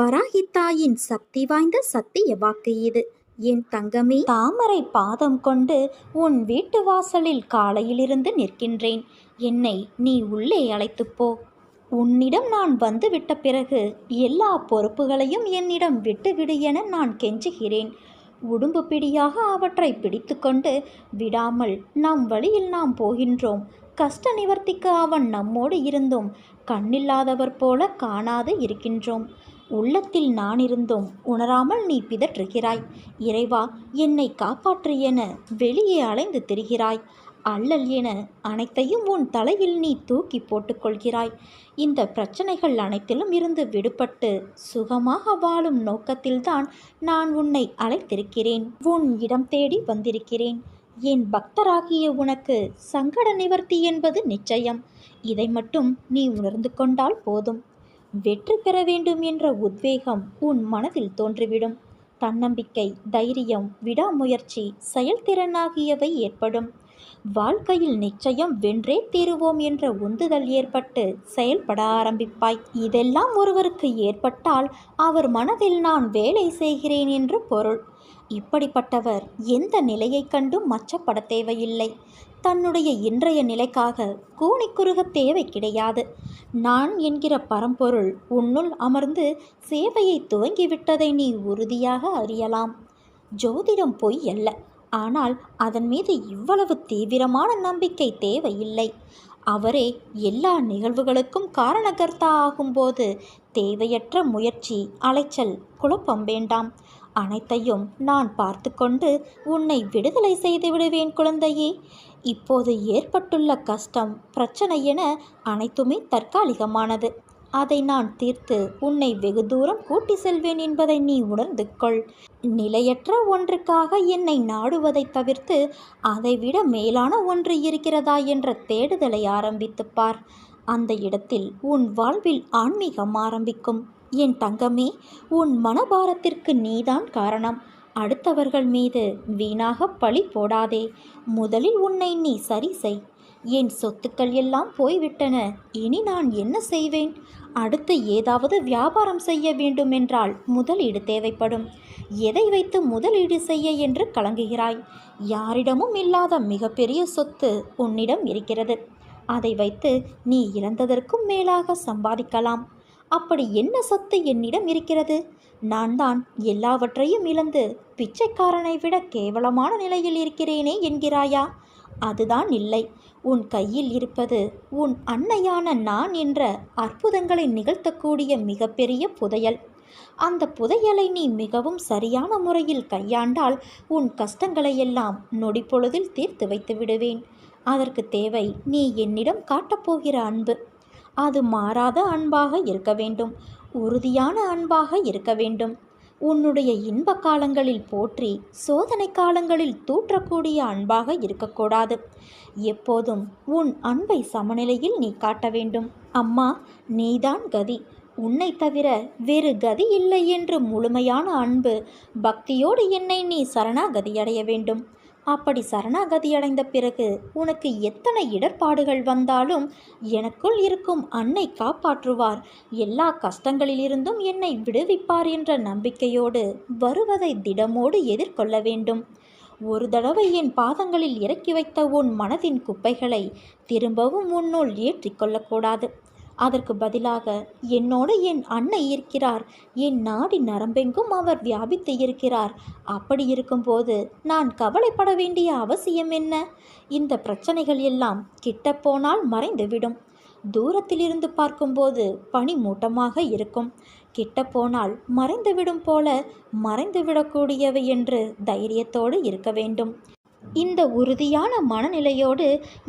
வராகி தாயின் சக்தி வாய்ந்த சத்திய வாக்கு இது. என் தங்கமே தாமரை பாதம் கொண்டு உன் வீட்டு வாசலில் காலையிலிருந்து நிற்கின்றேன். என்னை நீ உள்ளே அழைத்துப் போ. உன்னிடம் நான் வந்துவிட்ட பிறகு எல்லா பொறுப்புகளையும் என்னிடம் விட்டுவிடு என நான் கெஞ்சுகிறேன். உடும்பு பிடியாக அவற்றை பிடித்துக்கொண்டு விடாமல் நம் வழியில் நாம் போகின்றோம். கஷ்ட நிவர்த்திக்கு அவன் நம்மோடு இருந்தும் கண்ணில்லாதவர் போல காணாது இருக்கின்றோம். உள்ளத்தில் நானிருந்தும் உணராமல் நீ பிதற்றுகிறாய். இறைவா என்னை காப்பாற்று என வெளியே அலைந்து திரிகிறாய். அல்லல் என அனைத்தையும் உன் தலையில் நீ தூக்கி போட்டுக்கொள்கிறாய். இந்த பிரச்சனைகள் அனைத்திலும் இருந்து விடுபட்டு சுகமாக வாழும் நோக்கத்தில்தான் நான் உன்னை அழைத்திருக்கிறேன். உன் இடம் தேடி வந்திருக்கிறேன். என் பக்தராகிய உனக்கு சங்கட நிவர்த்தி என்பது நிச்சயம். இதை மட்டும் நீ உணர்ந்து கொண்டால் போதும். வெற்றி பெற வேண்டும் என்ற உத்வேகம் உன் மனதில் தோன்றிவிடும். தன்னம்பிக்கை தைரியம் விடாமுயற்சி செயல்திறன் ஆகியவை ஏற்படும். வாழ்க்கையில் நிச்சயம் வென்றே தீருவோம் என்ற உந்துதல் ஏற்பட்டு செயல்பட ஆரம்பிப்பாய். இதெல்லாம் ஒருவருக்கு ஏற்பட்டால் அவர் மனதில் நான் வேலை செய்கிறேன் என்று பொருள். இப்படிப்பட்டவர் எந்த நிலையைக் கண்டும் மச்சப்பட தேவையில்லை. தன்னுடைய இன்றைய நிலைக்காக கூணிக்குறுக தேவை கிடையாது. நான் என்கிற பரம்பொருள் உன்னுள் அமர்ந்து சேவையை துவங்கிவிட்டதை நீ உறுதியாக அறியலாம். ஜோதிடம் பொய் அல்ல. ஆனால் அதன் மீது இவ்வளவு தீவிரமான நம்பிக்கை தேவையில்லை. அவரே எல்லா நிகழ்வுகளுக்கும் காரணகர்த்தா ஆகும்போது தேவையற்ற முயற்சி அலைச்சல் குழப்பம் வேண்டாம். அனைத்தையும் நான் பார்த்து கொண்டு உன்னை விடுதலை செய்து விடுவேன் குழந்தையே. இப்போது ஏற்பட்டுள்ள கஷ்டம் பிரச்சனை என அனைத்துமே தற்காலிகமானது. அதை நான் தீர்த்து உன்னை வெகு தூரம் கூட்டி செல்வேன் என்பதை நீ உணர்ந்து கொள். நிலையற்ற ஒன்றுக்காக என்னை நாடுவதைத் தவிர்த்து அதைவிட மேலான ஒன்று இருக்கிறதா என்ற தேடுதலை ஆரம்பித்துப் பார். அந்த இடத்தில் உன் வாழ்வில் ஆன்மீகம் ஆரம்பிக்கும். என் தங்கமே உன் மனபாரத்திற்கு நீதான் காரணம். அடுத்தவர்கள் மீது வீணாக பழி போடாதே. முதலில் உன்னை நீ சரி செய். என் சொத்துக்கள் எல்லாம் போய்விட்டன. இனி நான் என்ன செய்வேன்? அடுத்து ஏதாவது வியாபாரம் செய்ய வேண்டுமென்றால் முதலீடு தேவைப்படும். எதை வைத்து முதலீடு செய்ய என்று கலங்குகிறாய்? யாரிடமும் இல்லாத மிகப்பெரிய சொத்து உன்னிடம் இருக்கிறது. அதை வைத்து நீ இழந்ததற்கும் மேலாக சம்பாதிக்கலாம். அப்படி என்ன சொத்து என்னிடம் இருக்கிறது? நான் தான் எல்லாவற்றையும் இழந்து பிச்சைக்காரனை விட கேவலமான நிலையில் இருக்கிறேனே என்கிறாயா? அதுதான் இல்லை. உன் கையில் இருப்பது உன் அன்னையான நான் என்ற அற்புதங்களை நிகழ்த்தக்கூடிய மிகப்பெரிய புதையல். அந்த புதையலை நீ மிகவும் சரியான முறையில் கையாண்டால் உன் கஷ்டங்களை எல்லாம் நொடிப்பொழுதில் தீர்த்து வைத்து விடுவேன். அதற்கு தேவை நீ என்னிடம் காட்டப்போகிற அன்பு. அது மாறாத அன்பாக இருக்க வேண்டும். உறுதியான அன்பாக இருக்க வேண்டும். உன்னுடைய இன்ப காலங்களில் போற்றி சோதனை காலங்களில் தூற்றக்கூடிய அன்பாக இருக்கக்கூடாது. எப்போதும் உன் அன்பை சமநிலையில் நீ காட்ட வேண்டும். அம்மா நீதான் கதி. உன்னை தவிர வேறு கதி இல்லை என்று முழுமையான அன்பு பக்தியோடு என்னை நீ சரணாகதியடைய வேண்டும். அப்படி சரணாகதி அடைந்த பிறகு உனக்கு எத்தனை இடர்பாடுகள் வந்தாலும் எனக்குள் இருக்கும் அன்னை காப்பாற்றுவார். எல்லா கஷ்டங்களிலிருந்தும் என்னை விடுவிப்பார் என்ற நம்பிக்கையோடு வருவதை திடமோடு எதிர்கொள்ள வேண்டும். ஒரு தடவை என் பாதங்களில் இறக்கி வைத்த உன் மனதின் குப்பைகளை திரும்பவும் உன்னுள் ஏற்றிக்கொள்ளக்கூடாது அதற்கு பதிலாக என்னோடு என் அன்னை இருக்கிறார். என் நாடி நரம்பெங்கும் அவர் வியாபித்து இருக்கிறார். அப்படி இருக்கும்போது நான் கவலைப்பட வேண்டிய அவசியம் என்ன? இந்த பிரச்சனைகள் எல்லாம் கிட்ட போனால் மறைந்துவிடும். தூரத்திலிருந்து பார்க்கும்போது பனி மூட்டமாக இருக்கும். கிட்ட போனால் மறைந்துவிடும் போல மறைந்துவிடக்கூடியவை என்று தைரியத்தோடு இருக்க வேண்டும். இந்த உறுதியான மனநிலையோடு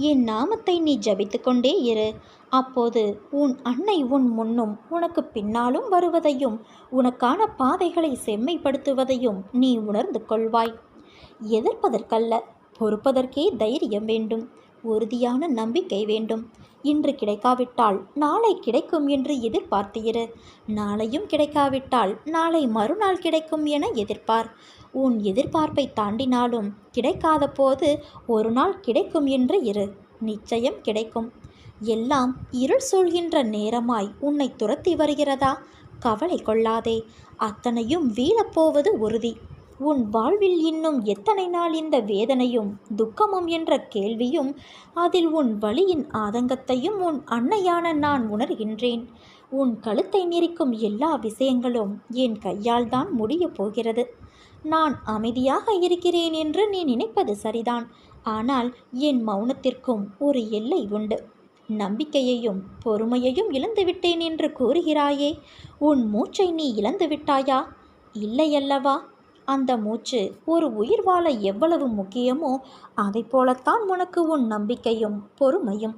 என் நாமத்தை நீ ஜபித்து கொண்டே இரு. அப்போது உன் அன்னை உன் முன்னும் உனக்கு பின்னாலும் வருவதையும் உனக்கான பாதைகளை செம்மைப்படுத்துவதையும் நீ உணர்ந்து கொள்வாய். எதிர்ப்பதற்கல்ல பொறுப்பதற்கே தைரியம் வேண்டும் உறுதியான நம்பிக்கை வேண்டும். இன்று கிடைக்காவிட்டால் நாளை கிடைக்கும் என்று எதிர்பார்த்திரு. நாளையும் கிடைக்காவிட்டால் நாளை மறுநாள் கிடைக்கும் என எதிர்பார் உன் எதிர்பார்ப்பை தாண்டினாலும் கிடைக்காத போது ஒரு நாள் கிடைக்கும் என்று இரு. நிச்சயம் கிடைக்கும். எல்லாம் இருள் சூழ்கின்ற நேரமாய் உன்னை துரத்தி வருகிறதா? கவலை கொள்ளாதே. அத்தனையும் வீழப்போவது உறுதி. உன் வாழ்வில் இன்னும் எத்தனை நாள் இந்த வேதனையும் துக்கமும் என்ற கேள்வியும் அதில் உன் வழியின் ஆதங்கத்தையும் உன் அன்னையான நான் உணர்கின்றேன். உன் கழுத்தை நெரிக்கும் எல்லா விஷயங்களும் என் கையால் தான் முடியப் போகிறது. நான் அமைதியாக இருக்கிறேன் என்று நீ நினைப்பது சரிதான். ஆனால் என் மௌனத்திற்கும் ஒரு எல்லை உண்டு. நம்பிக்கையையும் பொறுமையையும் இழந்துவிட்டேன் என்று கூறுகிறாயே. உன் மூச்சை நீ இழந்து விட்டாயா? இல்லையல்லவா? அந்த மூச்சு ஒரு உயிர் வாழ எவ்வளவு முக்கியமோ அதை போலத்தான் உனக்கு உன் நம்பிக்கையும் பொறுமையும்.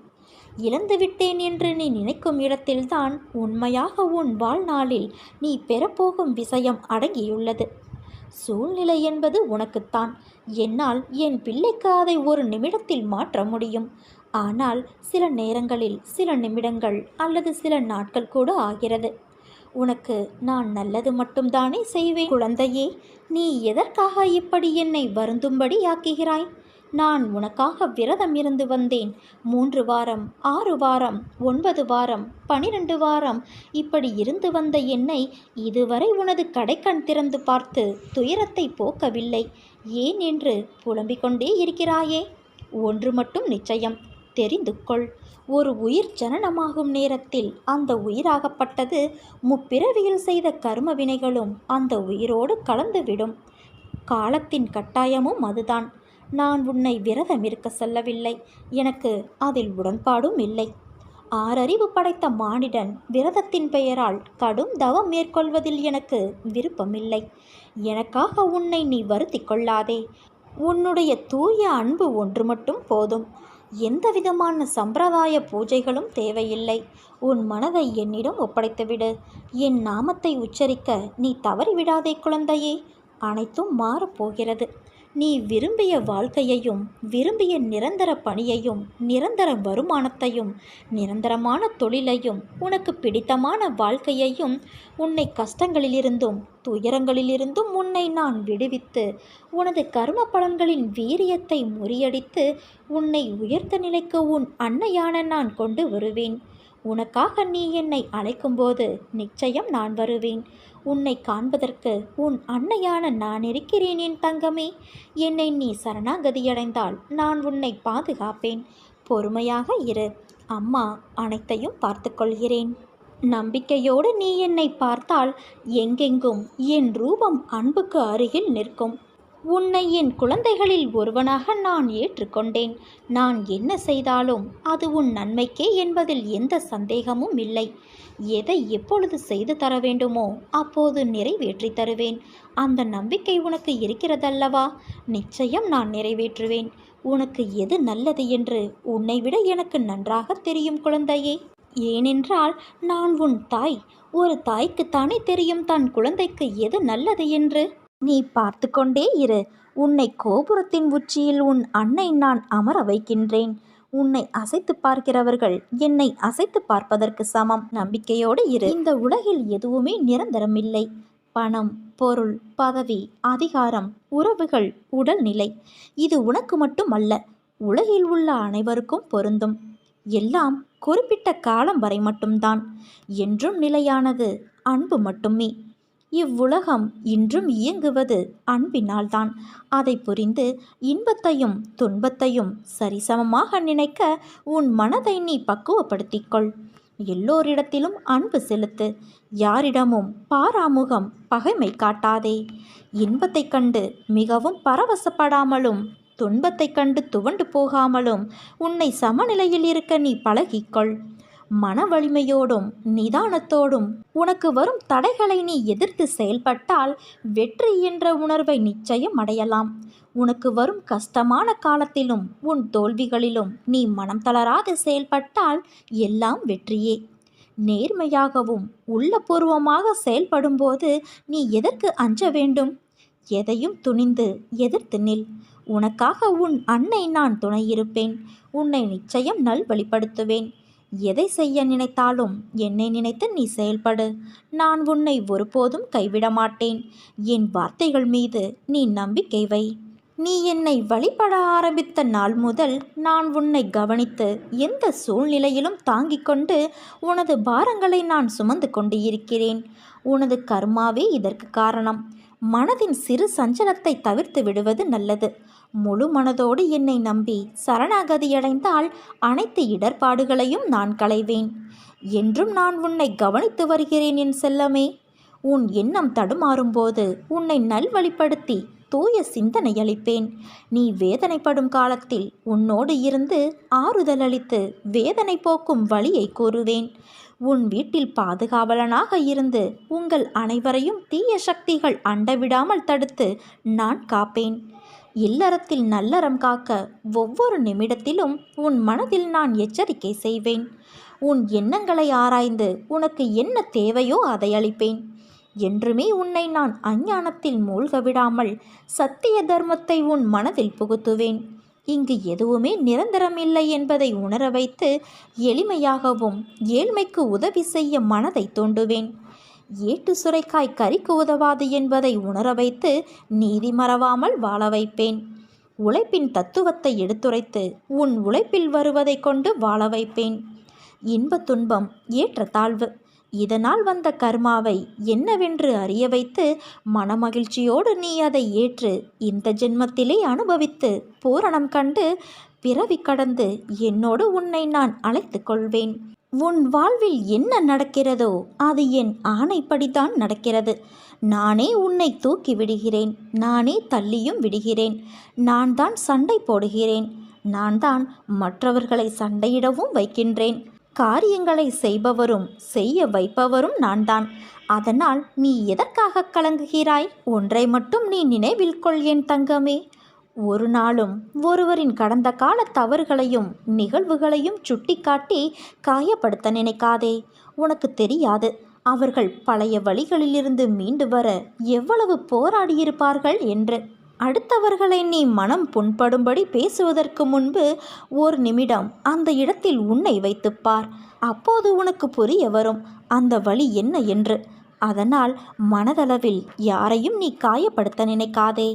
இழந்துவிட்டேன் என்று நீ நினைக்கும் இடத்தில்தான் உண்மையாக உன் வாழ்நாளில் நீ பெறப்போகும் விஷயம் அடங்கியுள்ளது. சூழ்நிலை என்பது உனக்குத்தான். என்னால் என் பிள்ளைக்கு அதை ஒரு நிமிடத்தில் மாற்ற முடியும். ஆனால் சில நேரங்களில் சில நிமிடங்கள் அல்லது சில நாட்கள் கூட ஆகிறது. உனக்கு நான் நல்லது மட்டும்தானே செய்வேன்? குழந்தையே நீ எதற்காக இப்படி என்னை வருந்தும்படி ஆக்குகிறாய் நான் உனக்காக விரதம் இருந்து வந்தேன். மூன்று வாரம் ஆறு வாரம் ஒன்பது வாரம் பனிரெண்டு வாரம் இப்படி இருந்து வந்த என்னை இதுவரை உனது கடைக்கண் திறந்து பார்த்து துயரத்தை போக்கவில்லை. ஏன் என்று புலம்பிக் கொண்டே இருக்கிறாயே? ஒன்று மட்டும் நிச்சயம். தெரிந்து கொள் ஒரு உயிர் ஜனனமாகும் நேரத்தில் அந்த உயிராகப்பட்டது முப்பிறவியில் செய்த கர்ம வினைகளும் அந்த உயிரோடு கலந்துவிடும். காலத்தின் கட்டாயமும் அதுதான். நான் உன்னை விரதம் இருக்க சொல்லவில்லை. எனக்கு அதில் உடன்பாடும் இல்லை. ஆறறிவு படைத்த மானிடன் விரதத்தின் பெயரால் கடும் தவம் மேற்கொள்வதில் எனக்கு விருப்பமில்லை. எனக்காக உன்னை நீ வருத்தி கொள்ளாதே. உன்னுடைய தூய அன்பு ஒன்று மட்டும் போதும். எந்த விதமான சம்பிரதாய பூஜைகளும் தேவையில்லை. உன் மனதை என்னிடம் ஒப்படைத்துவிடு. என் நாமத்தை உச்சரிக்க நீ தவறிவிடாதே குழந்தையே. அனைத்தும் மாறப்போகிறது நீ விரும்பிய வாழ்க்கையையும் விரும்பிய நிரந்தர பணியையும் நிரந்தர வருமானத்தையும் நிரந்தரமான தொழிலையும் உனக்கு பிடித்தமான வாழ்க்கையையும் உன்னை கஷ்டங்களிலிருந்தும் துயரங்களிலிருந்தும் உன்னை நான் விடுவித்து உனது கர்ம பலன்களின் வீரியத்தை முறியடித்து உன்னை உயர்த்த நிலைக்கு உன் அன்னையான நான் கொண்டு வருவேன். உனக்காக நீ என்னை அழைக்கும்போது நிச்சயம் நான் வருவேன். உன்னை காண்பதற்கு உன் அன்னையான நான் இருக்கிறேன் என் தங்கமே. என்னை நீ சரணாகதியடைந்தால் நான் உன்னை பாதுகாப்பேன். பொறுமையாக இரு. அம்மா அனைத்தையும் பார்த்து கொள்கிறேன். நம்பிக்கையோடு நீ என்னை பார்த்தால் எங்கெங்கும் என் ரூபம் அன்புக்கு அருகில் நிற்கும். உன்னை என் குழந்தைகளில் ஒருவனாக நான் ஏற்றுக்கொண்டேன். நான் என்ன செய்தாலும் அது உன் நன்மைக்கே என்பதில் எந்த சந்தேகமும் இல்லை. எதை எப்பொழுது செய்து தர வேண்டுமோ அப்போது நிறைவேற்றி தருவேன். அந்த நம்பிக்கை உனக்கு இருக்கிறதல்லவா? நிச்சயம் நான் நிறைவேற்றுவேன். உனக்கு எது நல்லது என்று உன்னை விட எனக்கு நன்றாக தெரியும் குழந்தையே. ஏனென்றால் நான் உன் தாய். ஒரு தாய்க்குத்தானே தெரியும் தன் குழந்தைக்கு எது நல்லது என்று. நீ பார்த்து கொண்டே இரு. உன்னை கோபுரத்தின் உச்சியில் உன் அன்னை நான் அமர வைக்கின்றேன். உன்னை அசைத்து பார்க்கிறவர்கள் என்னை அசைத்து பார்ப்பதற்கு சமம். நம்பிக்கையோடு இரு. இந்த உலகில் எதுவுமே நிரந்தரமில்லை. பணம் பொருள் பதவி அதிகாரம் உறவுகள் உடல்நிலை இது உனக்கு மட்டும் அல்ல உலகில் உள்ள அனைவருக்கும் பொருந்தும். எல்லாம் குறிப்பிட்ட காலம் வரை மட்டும்தான். என்றும் நிலையானது அன்பு மட்டுமே. இவ்வுலகம் இன்றும் இயங்குவது அன்பினால்தான். அதை புரிந்து இன்பத்தையும் துன்பத்தையும் சரிசமமாக நினைக்க உன் மனதை நீ பக்குவப்படுத்திக்கொள். எல்லோரிடத்திலும் அன்பு செலுத்து. யாரிடமும் பாராமுகம் பகைமை காட்டாதே. இன்பத்தைக் கண்டு மிகவும் பரவசப்படாமலும் துன்பத்தைக் கண்டு துவண்டு போகாமலும் உன்னை சமநிலையில் இருக்க நீ பழகிக்கொள். மன வலிமையோடும் நிதானத்தோடும் உனக்கு வரும் தடைகளை நீ எதிர்த்து செயல்பட்டால் வெற்றி என்ற உணர்வை நிச்சயம் அடையலாம். உனக்கு வரும் கஷ்டமான காலத்திலும் உன் தோல்விகளிலும் நீ மனம் தளராது செயல்பட்டால் எல்லாம் வெற்றியே. நேர்மையாகவும் உள்ளபூர்வமாக செயல்படும்போது நீ எதற்கு அஞ்ச வேண்டும்? எதையும் துணிந்து எதிர்த்து நில். உனக்காக உன் அன்னை நான் துணையிருப்பேன் உன்னை நிச்சயம் நல்வழிப்படுத்துவேன். எதை செய்ய நினைத்தாலும் என்னை நினைத்து நீ செயல்படு. நான் உன்னை ஒருபோதும் கைவிட மாட்டேன். என் வார்த்தைகள் மீது நீ நம்பிக்கை வை. நீ என்னை வழிபட ஆரம்பித்த நாள் முதல் நான் உன்னை கவனித்து எந்த சூழ்நிலையிலும் தாங்கிக் கொண்டு உனது பாரங்களை நான் சுமந்து கொண்டு இருக்கிறேன். உனது கர்மாவே இதற்கு காரணம். மனதின் சிறு சஞ்சலத்தை தவிர்த்து விடுவது நல்லது. முழு மனதோடு என்னை நம்பி சரணாகதியடைந்தால் அனைத்து இடர்பாடுகளையும் நான் களைவேன். என்றும் நான் உன்னை கவனித்து வருகிறேன் என் செல்லமே. உன் எண்ணம் தடுமாறும்போது உன்னை நல்வழிப்படுத்தி தூய சிந்தனை அளிப்பேன். நீ வேதனைப்படும் காலத்தில் உன்னோடு இருந்து ஆறுதல் அளித்து வேதனை போக்கும் வழியை கூறுவேன். உன் வீட்டில் பாதுகாவலனாக இருந்து உங்கள் அனைவரையும் தீய சக்திகள் அண்டவிடாமல் தடுத்து நான் காப்பேன். இல்லறத்தில் நல்லறம் காக்க ஒவ்வொரு நிமிடத்திலும் உன் மனதில் நான் எச்சரிக்கை செய்வேன். உன் எண்ணங்களை ஆராய்ந்து உனக்கு என்ன தேவையோ அதை அளிப்பேன். என்றுமே உன்னை நான் அஞ்ஞானத்தில் மூழ்க விடாமல் சத்திய தர்மத்தை உன் மனதில் புகுத்துவேன். இங்கு எதுவுமே நிரந்தரமில்லை என்பதை உணர வைத்து எளிமையாகவும் ஏழ்மைக்கு உதவி செய்ய மனதை தோண்டுவேன். ஏட்டு சுரைக்காய் கறிக்கு உதவாது என்பதை உணர வைத்து நீதி மறவாமல் வாழ வைப்பேன். உழைப்பின் தத்துவத்தை எடுத்துரைத்து உன் உழைப்பில் வருவதைக் கொண்டு வாழ வைப்பேன். இன்ப துன்பம் ஏற்ற தாழ்வு இதனால் வந்த கர்மாவை என்னவென்று அறிய வைத்து மனமகிழ்ச்சியோடு நீ அதை ஏற்று இந்த ஜென்மத்திலே அனுபவித்து பூரணம் கண்டு பிறவி கடந்து என்னோடு உன்னை நான் அழைத்து கொள்வேன். உன் வாழ்வில் என்ன நடக்கிறதோ அது என் ஆணைப்படிதான் நடக்கிறது. நானே உன்னை தூக்கி விடுகிறேன். நானே தள்ளியும் விடுகிறேன். நான் தான் சண்டை போடுகிறேன். நான் தான் மற்றவர்களை சண்டையிடவும் வைக்கின்றேன். காரியங்களை செய்பவரும் செய்ய வைப்பவரும் நான் தான் அதனால் நீ எதற்காக கலங்குகிறாய்? ஒன்றை மட்டும் நீ நினைவில் கொள் என் தங்கமே. ஒரு நாளும் ஒருவரின் கடந்த கால தவறுகளையும் நிகழ்வுகளையும் சுட்டிக்காட்டி காயப்படுத்த நினைக்காதே. உனக்கு தெரியாது அவர்கள் பழைய வழிகளிலிருந்து மீண்டு வர எவ்வளவு போராடியிருப்பார்கள் என்று. அடுத்தவர்களை நீ மனம் புண்படும்படி பேசுவதற்கு முன்பு ஒரு நிமிடம் அந்த இடத்தில் உன்னை வைத்துப்பார் அப்போது உனக்கு புரிய வரும் அந்த வழி என்ன என்று. அதனால் மனதளவில் யாரையும் நீ காயப்படுத்த நினைக்காதே.